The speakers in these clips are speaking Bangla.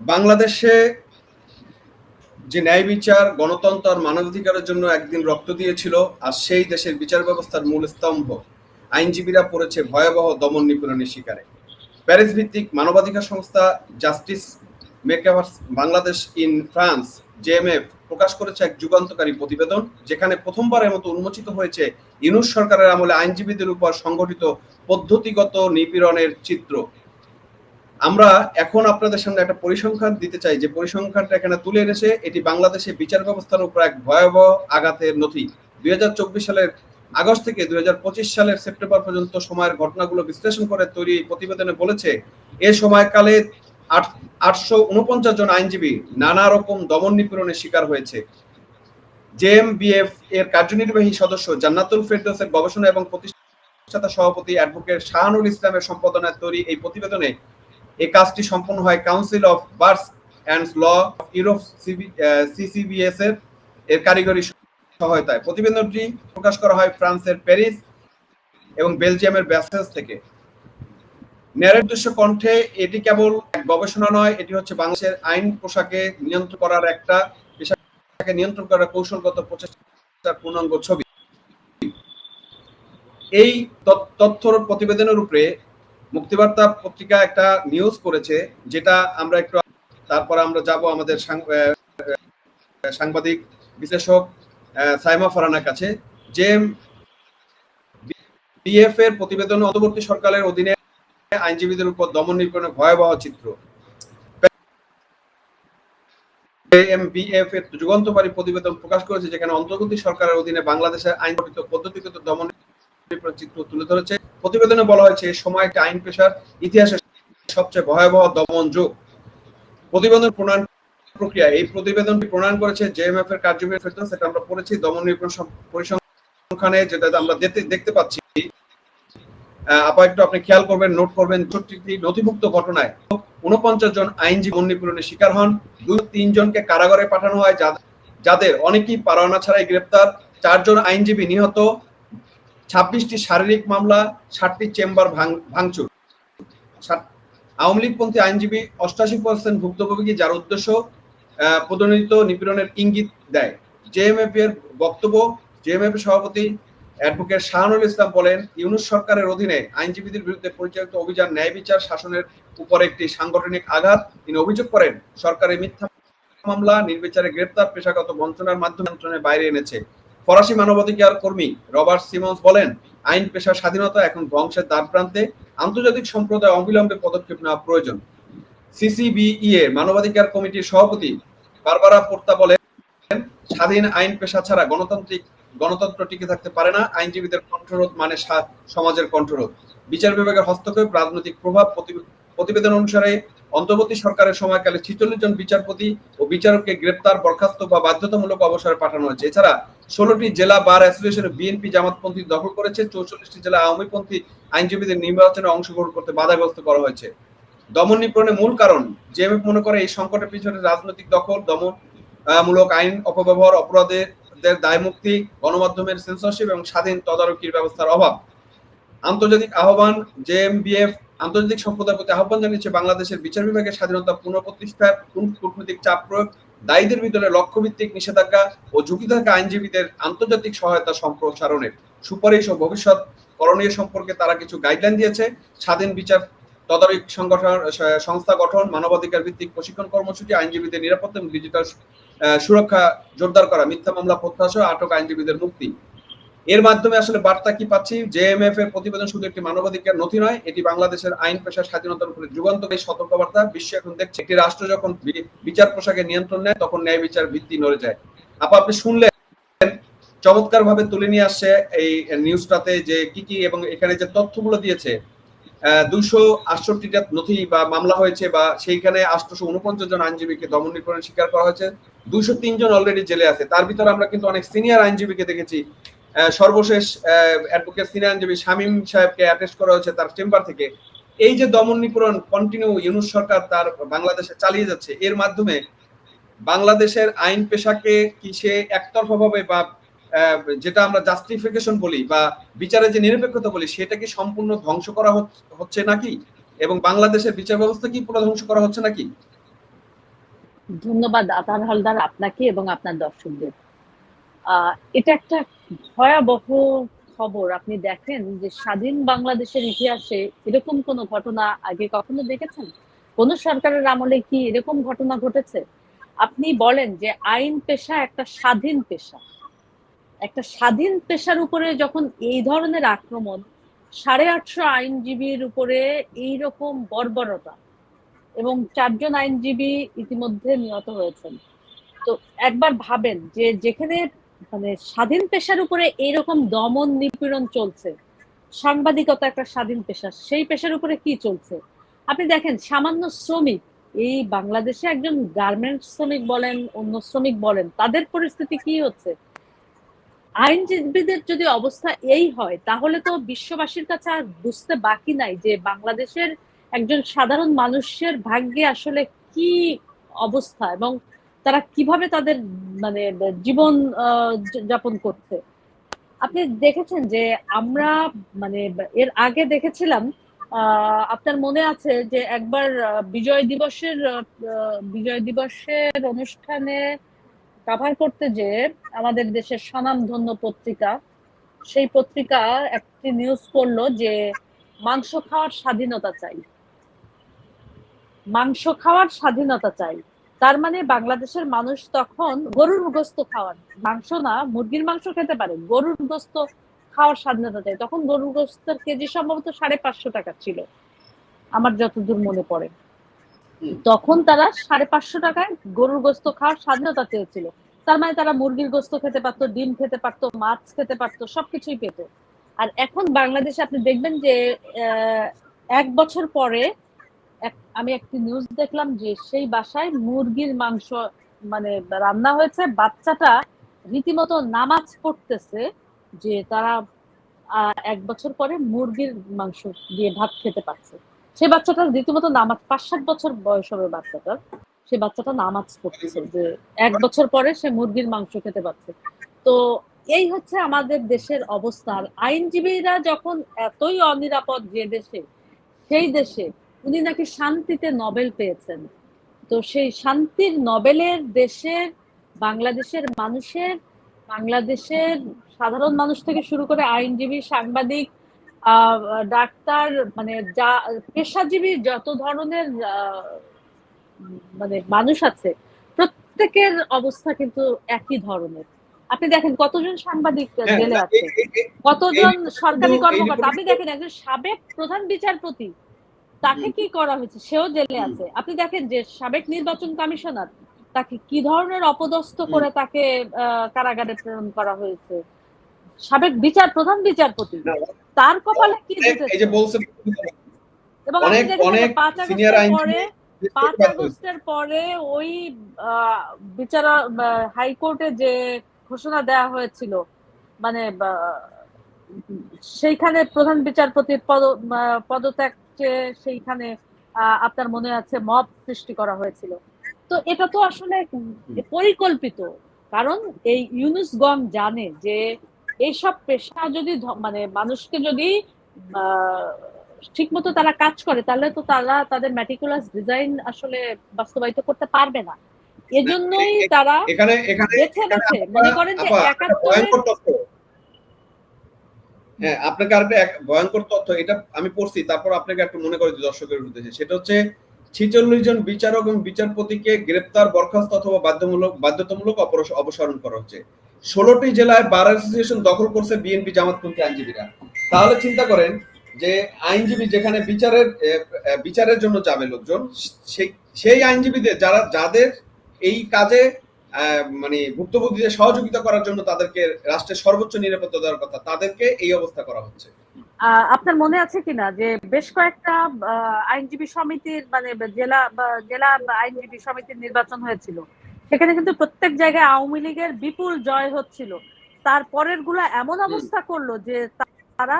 বাংলাদেশে যে ন্যায় বিচার, গণতন্ত্র আর মানবাধিকারের জন্য একদিন রক্ত দিয়েছিল, আর সেই দেশের বিচার ব্যবস্থার মূল স্তম্ভ আইনজীবীরা পড়েছে ভয়াবহ দমন নিপীড়নের শিকারে। প্যারিস ভিত্তিক মানবাধিকার সংস্থা justice makers Bangladesh in France, JMF, প্রকাশ করেছে এক যুগান্তকারী প্রতিবেদন, যেখানে প্রথমবারের মতো উন্মোচিত হয়েছে ইউনুস সরকারের আমলে আইনজীবীদের উপর সংগঠিত পদ্ধতিগত নিপীড়নের চিত্র। আমরা এখন আপনাদের সামনে একটা পরিসংখ্যান দিতে চাই। যে পরিসংখ্যানটা এখানে তুলে এনেছে, এটি বাংলাদেশে বিচার ব্যবস্থার উপর এক ভয়াবহ আঘাতের নথি। দুই সালের আগস্ট থেকে দুই সালের সেপ্টেম্বর পর্যন্ত সময়ের ঘটনাগুলো বিশ্লেষণ করে তৈরি প্রতিবেদনে বলেছে, এ সময়কালে আটশো উনপঞ্চাশ জন আইনজীবী নানা রকম দমন নিপীড়নের শিকার হয়েছে। জেএমবিএফ এর কার্যনির্বাহী সদস্য জান্নাতুল ফেরদৌসের গবেষণা এবং প্রতিষ্ঠাতা সভাপতি অ্যাডভোকেট শাহানুল ইসলামের সম্পাদনায় তৈরি এই প্রতিবেদনে এই কাজটি সম্পন্ন হয় council of bars and law of Europe CCBS এর এর কারিগরি সহায়তায়। প্রতিবেদনটি প্রকাশ করা হয় ফ্রান্সের প্যারিস এবং বেলজিয়ামের ব্যাসেলস থেকে। ন্যায়ের উদ্দেশ্য কণ্ঠে এটি কেবল এক গবেষণা নয়, এটি হচ্ছে বাংলাদেশের আইন পোশাকে নিয়ন্ত্রণ করার একটা পেশাকে নিয়ন্ত্রণ করার কৌশলগত প্রচেষ্টার পূর্ণাঙ্গ ছবি। এই তথ্য প্রতিবেদনের উপরে মুক্তিবার্তা পত্রিকা একটা নিউজ করেছে, যেটা আমরা একটু তারপর আমরা যাব আমাদের সাংবাদিক বিশ্লেষক সাইমা ফারানার কাছে, যে বিএফ এর প্রতিবেদন অন্তর্বর্তী সরকারের অধীনে আইনজীবীদের উপর দমন নিপীড়নের ভয়াবহ চিত্র। এর যুগান্তকারী প্রতিবেদন প্রকাশ করেছে, যেখানে অন্তর্বর্তী সরকারের অধীনে বাংলাদেশের আইন পদ্ধতিগত দমন চিত্র তুলে ধরেছে। প্রতিবেদনে বলা হয়েছে, সময় একটা আইন পেশার ইতিহাসে সবচেয়ে ভয়াবহ দমন যুগ। প্রতিবেদন প্রণয়ন প্রক্রিয়া, এই প্রতিবেদনটি প্রণয়ন করেছে জেএমএফ এর কার্যকরী সেটা আমরা পড়েছি, দমন পরিসংখ্যানে যেটা আমরা দেখতে পাচ্ছি। একটু আপনি খেয়াল করবেন নোট করবেন নথিভুক্ত ঘটনায়। উনপঞ্চাশ জন আইনজীবী নিপীড়নের শিকার হন। দুই তিনজনকে কারাগারে পাঠানো হয়, যাদের অনেকেই পারোয়ানা ছাড়াই গ্রেপ্তার। চারজন আইনজীবী নিহত। ছাব্বিশটি শারীরিক মামলা, ষাটটি চেম্বার ভাঙচুর। আওয়ামী লীগপন্থী আইনজীবী অষ্টাশি পার্সেন্ট ভুক্তভোগী যার উদ্দেশ্য প্রদনিত নিপীড়নের ইঙ্গিত দেয়। জেএমএফ এর বক্তব্য জেএমএফ সভাপতি অ্যাডভোকেট শাহানুল ইসলাম বলেন, ইউনুস সরকারের অধীনে আইনজীবীদের বিরুদ্ধে পরিচালিত অভিযান ন্যায় বিচার শাসনের উপর একটি সাংগঠনিক আঘাত। তিনি অভিযোগ করেন, সরকারের মিথ্যা মামলা, নির্বিচারে গ্রেপ্তার, পেশাগত বঞ্চনার মাধ্যমে বাইরে এনেছে। ফরাসি মানবাধিকার কর্মী রবার্ট সিমন্স বলেন, আইন পেশার স্বাধীনতা এখন ধ্বংসের দ্বার প্রান্তে। আন্তর্জাতিক সম্প্রদায় অবিলম্বে পদক্ষেপ নেওয়া প্রয়োজন। সিসিবিইএ, মানবাধিকার কমিটির সভাপতি বারবারা পোর্তা বলেন, স্বাধীন আইন, পেশা ছাড়া গণতান্ত্রিক গণতন্ত্র টিকে থাকতে পারে না। আইনজীবীদের কণ্ঠরোধ মানে সমাজের কণ্ঠরোধ। বিচার বিভাগের হস্তক্ষেপ, রাজনৈতিক প্রভাব প্রতিবেদন অনুসারে অন্তর্বর্তী সরকারের সময়কালে ছিচল্লিশ জন বিচারপতি ও বিচারককে গ্রেপ্তার, বরখাস্ত বা বাধ্যতামূলক অবসরে পাঠানো হয়েছে। এছাড়া ষোলোটি জেলা বার অ্যাসোসিয়েশন বিএনপি জামাতপন্থী দখল করেছে। চৌচল্লিশটি জেলা আওয়ামীপন্থী আইনজীবীদের নির্বাচনে অংশগ্রহণ করতে বাধাগ্রস্ত করা হয়েছে। দমন নিপীড়নের মূল কারণ, জেএমএফ মনে করে এই সংকটের পিছনে রাজনৈতিক দখল দমন মূলক আইন, অপব্যবহার, অপরাধের দায়মুক্তি, গণমাধ্যমের সেন্সরশিপ এবং স্বাধীন তদারকির ব্যবস্থার অভাব। আন্তর্জাতিক আহ্বান জেএমবিএফ আন্তর্জাতিক সম্প্রদায়ের প্রতি আহ্বান জানিয়েছে বাংলাদেশের বিচার বিভাগের স্বাধীনতা পুনঃপ্রতিষ্ঠার কূটনৈতিক চাপ প্রয়োগ, দায়ীদের ভিতরে লক্ষ্যভিত্তিক নিষেধাজ্ঞা ও ঝুঁকি থাকা আইনজীবীদের আন্তর্জাতিক সহায়তা সম্প্রসারণের সুপারিশ ও ভবিষ্যৎ করণীয় সম্পর্কে তারা কিছু গাইডলাইন দিয়েছে। স্বাধীন বিচার তদারক সংগঠন সংস্থা গঠন, মানবাধিকার ভিত্তিক প্রশিক্ষণ কর্মসূচি, আইনজীবীদের নিরাপত্তা এবং ডিজিটাল সুরক্ষা, জোরদার করা, মিথ্যা মামলা প্রত্যাশা, আটক আইনজীবীদের মুক্তি। এর মাধ্যমে আসলে বার্তা কি পাচ্ছি? জেএমএফ এর প্রতিবেদন শুধু একটি মানবাধিকার নথি নয়, এটি বাংলাদেশের আইন পেশার স্বাধীনতার উপরে যুগান্তকারী সতর্কবার্তা। বিশ্ব এখন দেখছে, একটি রাষ্ট্র যখন বিচার পোশাকে নিয়ন্ত্রণ নেয়, তখন ন্যায় বিচার ভিত্তি নড়ে যায়। আপা, আপনি শুনলেন? চমৎকার ভাবে তুলে নিয়ে আসছে এই নিউজটাতে যে কি কি এবং এখানে যে তথ্যগুলো দিয়েছে আটষট্টিটা নথি বা মামলা হয়েছে বা সেইখানে আটশোশো উনপঞ্চাশ জন আইনজীবীকে দমন নিপীড়ন স্বীকার করা হয়েছে। দুশো তিনজন অলরেডি জেলে আছে। তার ভিতরে আমরা কিন্তু অনেক সিনিয়র আইনজীবীকে দেখেছি। সর্বশেষ অ্যাডভোকেট সিনিয়র আইনজীবী শামীম সাহেবকে অ্যাটেস্ট করা হয়েছে তার চেম্বার থেকে। এই যে দমন নিপীড়ন কন্টিনিউ ইউনুস সরকার তার বাংলাদেশে চালিয়ে যাচ্ছে, এর মাধ্যমে বাংলাদেশের আইন পেশাকে কি সে একতরফা ভাবে বা যেটা আমরা জাস্টিফিকেশন বলি বা বিচারে যে নিরপেক্ষতা বলি, সেটা কি সম্পূর্ণ ধ্বংস করা হচ্ছে নাকি? এবং বাংলাদেশের বিচার ব্যবস্থা কি পুরো ধ্বংস করা হচ্ছে নাকি? ধন্যবাদ আতার হালদার আপনাকে এবং আপনার দর্শকদের। এটা একটা ভয়াবহ খবর। আপনি দেখেন যে স্বাধীন বাংলাদেশের ইতিহাসে এরকম কোনো ঘটনা আগে কখনো দেখেছেন? কোন সরকারের আমলে কি এরকম ঘটনা ঘটেছে? আপনি বলেন যে আইন পেশা একটা স্বাধীন পেশা। একটা স্বাধীন পেশার উপরে যখন এই ধরনের আক্রমণ, সাড়ে আটশো আইনজীবীর উপরে এইরকম বর্বরতা এবং চারজন আইনজীবী ইতিমধ্যে নিহত হয়েছেন। তো একবার ভাবেন যে যেখানে মানে স্বাধীন পেশার উপরে এইরকম দমন নিপীড়ন চলছে। সাংবাদিকতা একটা স্বাধীন পেশা, সেই পেশার উপরে কি চলছে? আপনি দেখেন, সামান্য শ্রমিক, এই বাংলাদেশে একজন গার্মেন্টস শ্রমিক বলেন, অন্য শ্রমিক বলেন, তাদের পরিস্থিতি কি হচ্ছে? আইনজীবীদের যদি অবস্থা এই হয়, তাহলে তো বিশ্ববাসীর কাছে আর বুঝতে বাকি নাই যে বাংলাদেশের একজন সাধারণ মানুষের ভাগ্যে আসলে কি অবস্থা এবং তারা কীভাবে তাদের মানে জীবন যাপন করছে। আপনি দেখেছেন যে আমরা মানে এর আগে দেখেছিলাম আপনার মনে আছে যে একবার বিজয় দিবসের বিজয় দিবসের অনুষ্ঠানে কাভার করতে যে আমাদের দেশের স্বনামধন্য পত্রিকা, সেই পত্রিকা একটি নিউজ করল যে মাংস খাওয়ার স্বাধীনতা চাই। মাংস খাওয়ার স্বাধীনতা চাই। তার মানে বাংলাদেশের মানুষ তখন গরুর গোস্ত খাওয়ার মাংস না মুরগির মাংস খেতে পারে। গরুর গোস্ত খাওয়ার স্বাধীনতা চাই তখন গরুর গোস্তের কেজি সম্ভবত সাড়ে পাঁচশো টাকা ছিল। আমার যতদূর মনে পড়ে। তখন তারা সাড়ে পাঁচশো টাকায় গরুর গোস্ত খাওয়ার স্বাধীনতা চেয়েছিল। তার মানে তারা মুরগির গোস্ত খেতে পারতো ডিম খেতে পারতো মাছ খেতে পারতো সবকিছুই পেত। আর এখন বাংলাদেশে আপনি দেখবেন যে আহ, এক বছর পরে আমি একটি নিউজ দেখলাম যে সেই বাসায় মুরগির মাংস মানে রান্না হয়েছে। বাচ্চাটা রীতিমতো নামাজ পড়তেছে যে তারা এক বছর পরে মুরগির মাংস দিয়ে ভাত খেতে পারছে। সে বাচ্চাটা রীতিমতো নামাজ পাঁচ সাত বছর বয়স হবে বাচ্চাটার। সে বাচ্চাটা নামাজ পড়তেছে যে এক বছর পরে সে মুরগির মাংস খেতে পারছে। তো এই হচ্ছে আমাদের দেশের অবস্থা। আইনজীবীরা যখন এতই অনিরাপদ যে দেশে, সেই দেশে উনি নাকি শান্তিতে নোবেল পেয়েছেন। তো সেই শান্তির নোবেলের দেশের বাংলাদেশের মানুষের বাংলাদেশের সাধারণ মানুষ থেকে শুরু করে আইনজীবী সাংবাদিক ডাক্তার মানে যা পেশাজীবী যত ধরনের আহ, মানে মানুষ আছে প্রত্যেকের অবস্থা কিন্তু একই ধরনের। আপনি দেখেন কতজন সাংবাদিক হ্যাঁ, জেলে আছে কতজন সরকারি কর্মকর্তা। আপনি দেখেন একজন সাবেক প্রধান বিচারপতি তাকে কি করা হয়েছে? সেও জেলে আছে। আপনি দেখেন যে সাবেক নির্বাচন কমিশনার তাকে কি ধরনের অপদস্থ করে তাকে কারাগারে প্রেরণ করা হয়েছে? সাবেক বিচার প্রধান বিচারপতি তার কপালে কি এই যে বলছেন এবং অনেক- অনেক পরে পাঁচ আগস্টের পরে ওই বিচার হাইকোর্টে যে ঘোষণা দেওয়া হয়েছিল মানে সেইখানে প্রধান বিচারপতির পদ পদত্যাগ চেয়ে সেইখানে আপনার মনে আছে মব সৃষ্টি করা হয়েছিল। তো এটা তো আসলে পরিকল্পিত। কারণ এই ইউনুসগণ জানে যে এইসব পেশা যদি মানে মানুষকে যদি ঠিক মতো তারা কাজ করে তাহলে তো তারা তাদের ম্যাটিকুলাস ডিজাইন আসলে বাস্তবায়িত করতে পারবে না। এজন্যই তারা এখানে এখানে মনে করেন যে একাত্তরের হ্যাঁ আপনাকে আরেকটা ভয়ঙ্কর তথ্য, এটা আমি পড়ছি, তারপর আপনাকে একটু মনে করে দর্শকের উদ্দেশ্যে। সেটা হচ্ছে, ছিচল্লিশ জন বিচারক এবং বিচারপতিকে গ্রেপ্তার, বরখাস্ত অথবা বাধ্যমূলক, বাধ্যতামূলক অপসারণ করা হচ্ছে। ষোলোটি জেলায় বার অ্যাসোসিয়েশন দখল করছে বিএনপি জামাতপন্থী আইনজীবীরা। তাহলে চিন্তা করেন যে, আইনজীবী যেখানে বিচারের বিচারের জন্য যাবে লোকজন সেই আইনজীবীদের, যারা, যাদের এই কাজে মানে ভুক্তভোগীদের সহযোগিতা করার জন্য তাদেরকে রাষ্ট্রের সর্বোচ্চ নিরাপত্তা দেওয়ার কথা তাদেরকে এই অবস্থা করা হচ্ছে। আপনার মনে আছে কিনা যে বেশ কয়েকটা আইনজীবী সমিতির মানে জেলা বা জেলা আইনজীবী সমিতির নির্বাচন হয়েছিল। সেখানে কিন্তু প্রত্যেক জায়গায় আওয়ামী লীগের বিপুল জয় হচ্ছিল। তারপরেরগুলা এমন অবস্থা করল যে তারা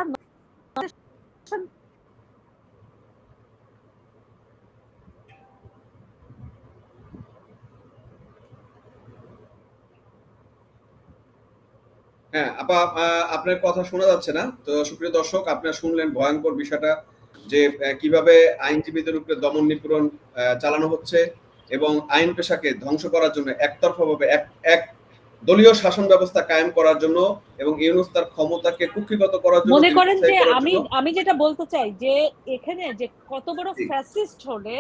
হ্যাঁ আপা আপনার কথা শোনা যাচ্ছে না। তো সুপ্রিয় দর্শক আপনারা শুনলেন ভয়ঙ্কর বিষয়টা যে কীভাবে আইনজীবীদের উপরে দমন নিপীড়ন চালানো হচ্ছে এবং আইন পেশাকে ধ্বংস করার জন্য একতরফাভাবে এক এক দলীয় শাসন ব্যবস্থা কায়েম করার জন্য এবং ইউনুস তার ক্ষমতাকে কুক্ষিগত করার জন্য মনে করেন যে আমি আমি যেটা বলতে চাই যে এখানে যে কত বড় ফ্যাসিস্ট হলে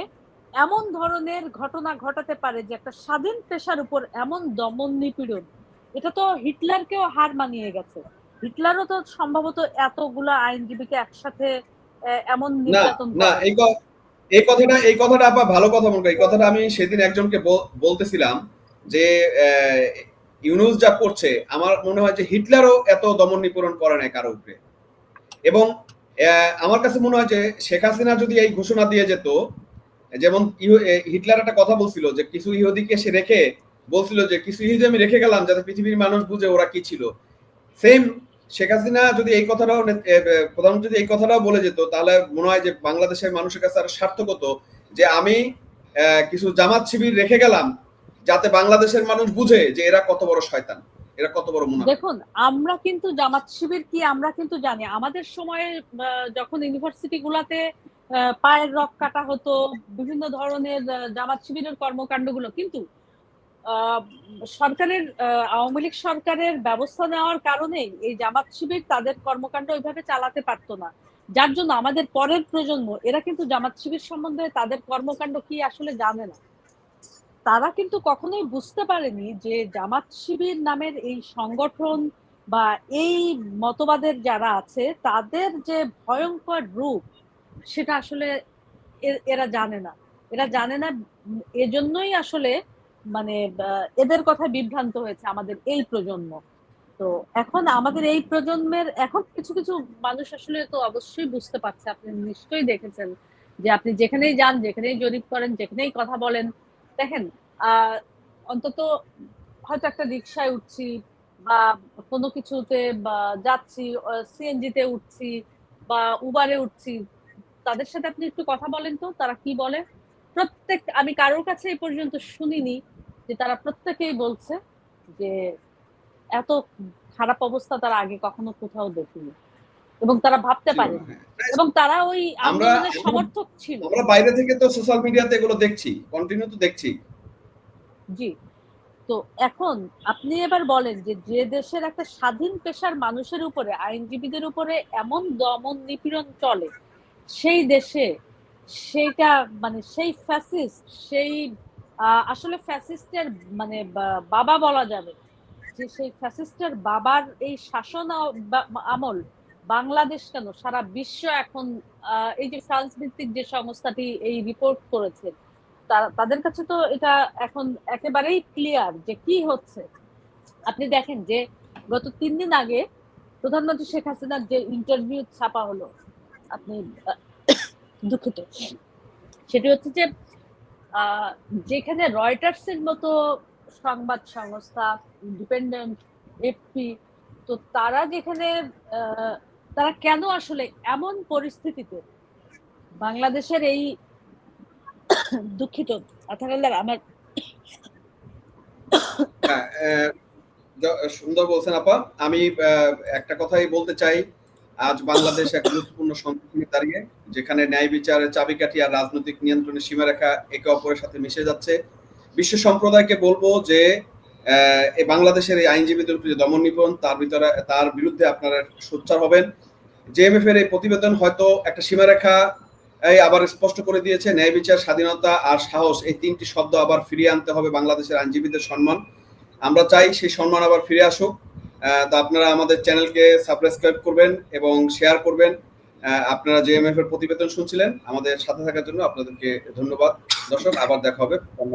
এমন ধরনের ঘটনা ঘটাতে পারে যে একটা স্বাধীন পেশার উপর এমন দমন নিপীড়ন এটা তো হিটলারকেও হার মানিয়ে গেছে। হিটলারও তো সম্ভবত এতগুলা আইনজীবীকে একসাথে এমন নির্যাতন না এই এই কথাটা এই কথাটা আপা ভালো কথা মনে এই কথাটা আমি সেদিন একজনকে বলতেছিলাম যে ইউনুস যা করছে আমার মনে হয় যে হিটলারও এত দমন নিপীড়ন করে নাই কারও উপরে। এবং আমার কাছে মনে হয় যে শেখ হাসিনা যদি এই ঘোষণা দিয়ে যেত যেমন হিটলার একটা কথা বলছিল যে কিছু ইহুদিকে সে রেখে বলছিল যে কিছু ইহুদি আমি রেখে গেলাম যাতে পৃথিবীর মানুষ বুঝে ওরা কি ছিল। সেম শেখ হাসিনা যদি এই কথাটাও প্রধানমন্ত্রী যদি এই কথাটাও বলে যেত, তাহলে মনে হয় যে বাংলাদেশের মানুষের কাছে আরও সার্থক হতো যে আমি কিছু জামাত শিবির রেখে গেলাম যাতে বাংলাদেশের মানুষ বুঝে যে এরা কত বড় শয়তান, এরা কত বড় মুনাফিক। দেখুন, আমরা কিন্তু জামাত শিবির কি আমরা কিন্তু জানি। আমাদের সময়ে যখন ইউনিভার্সিটি গুলাতে পায়ের রক কাটা হতো, বিভিন্ন ধরনের জামাত শিবিরের কর্মকাণ্ডগুলো, কিন্তু সরকারের আওয়ামী লীগ সরকারের ব্যবস্থা নেওয়ার কারণে এই জামাত শিবির তাদের কর্মকাণ্ড ওইভাবে চালাতে পারতো না। যার জন্য আমাদের পরের প্রজন্ম, এরা কিন্তু জামাত শিবির সম্বন্ধে তাদের কর্মকাণ্ড কি আসলে জানে না। তারা কিন্তু কখনোই বুঝতে পারেনি যে জামাত শিবির নামের এই সংগঠন বা এই মতবাদের যারা আছে, তাদের যে ভয়ঙ্কর রূপ, সেটা আসলে এরা জানে না। এরা জানে না, এজন্যই আসলে মানে এদের কথা বিভ্রান্ত হয়েছে আমাদের এই প্রজন্ম। তো এখন আমাদের এই প্রজন্মের, এখন কিছু কিছু মানুষ আসলে তো অবশ্যই বুঝতে পারছে, আপনি নিশ্চয়ই দেখেছেন যে আপনি যেখানেই যান, যেখানেই জরিপ করেন, যেখানেই কথা বলেন, দেখেন অন্তত হয়তো একটা রিক্সায় উঠছি বা কোনো কিছুতে, বা, যাচ্ছি সিএনজি তে উঠছি বা উবারে উঠছি, তাদের সাথে আপনি একটু কথা বলেন তো, তারা কি বলে? প্রত্যেক, আমি কারোর কাছে এই পর্যন্ত শুনিনি যে তারা প্রত্যেকেই বলছে যে এত খারাপ অবস্থা তারা আগে কখনো কোথাও দেখিনি। এবং তারা ভাবতে পারে এবং তারা ওই আন্দোলনের সমর্থক ছিল। আমরা বাইরে থেকে তো সোশ্যাল মিডিয়াতে এগুলো দেখছি কন্টিনিউ তো দেখছি। জি। তো এখন আপনি এবার বলেন যে যে দেশের একটা স্বাধীন পেশার মানুষের উপরে আইনজীবীদের উপরে এমন দমন নিপীড়ন চলে সেই দেশে সেইটা মানে সেই ফ্যাসিস্ট সেই আসলে ফ্যাসিস্টের মানে বাবা বলা যাবে যে সেই ফ্যাসিস্টের বাবার এই শাসন আমল বাংলাদেশ কেন? সারা বিশ্ব এখন এই যে ফ্রান্স ভিত্তিক যে সংস্থাটি এই রিপোর্ট করেছে তাদের কাছে তো এটা এখন একেবারেই ক্লিয়ার যে কি হচ্ছে। আপনি দেখেন যে গত তিন দিন আগে প্রধানমন্ত্রী শেখ হাসিনার যে ইন্টারভিউ ছাপা হলো, আপনি দুঃখিত। সেটি হচ্ছে যে যেখানে রয়টার্স এর মতো সংবাদ সংস্থা ইন্ডিপেন্ডেন্ট এফপি তো তারা যেখানে তারা কেন আসলে এমন পরিস্থিতিতে বাংলাদেশের এই দুঃখিত আথারাল্লার আমার হ্যাঁ, সুন্দর বলছেন আপা। আমি একটা কথাই বলতে চাই। আজ বাংলাদেশ এক গুরুত্বপূর্ণ সংগঠনে দাঁড়িয়ে, যেখানে ন্যায় বিচারের চাবিকাঠি আর রাজনৈতিক নিয়ন্ত্রণের সীমারেখা একে অপরের সাথে মিশে যাচ্ছে। বিশ্ব সম্প্রদায়কে বলব যে বাংলাদেশের এই আইনজীবীদের উপর দমন নিপন তার ভিতরে, তার বিরুদ্ধে আপনারা সোচ্চার হবেন। জেএমএফ এর এই প্রতিবেদন হয়তো একটা সীমারেখা, এই আবার স্পষ্ট করে দিয়েছে, ন্যায় বিচার, স্বাধীনতা আর সাহস, এই তিনটি শব্দ আবার ফিরিয়ে আনতে হবে বাংলাদেশের আইনজীবীদের সম্মান। আমরা চাই সেই সম্মান আবার ফিরে আসুক। তো আপনারা আমাদের চ্যানেলকে সাবস্ক্রাইব করবেন এবং শেয়ার করবেন। আপনারা জেএমএফ এর প্রতিবেদন শুনছিলেন, আমাদের সাথে থাকার জন্য আপনাদেরকে ধন্যবাদ। দর্শক, আবার দেখা হবে কোনো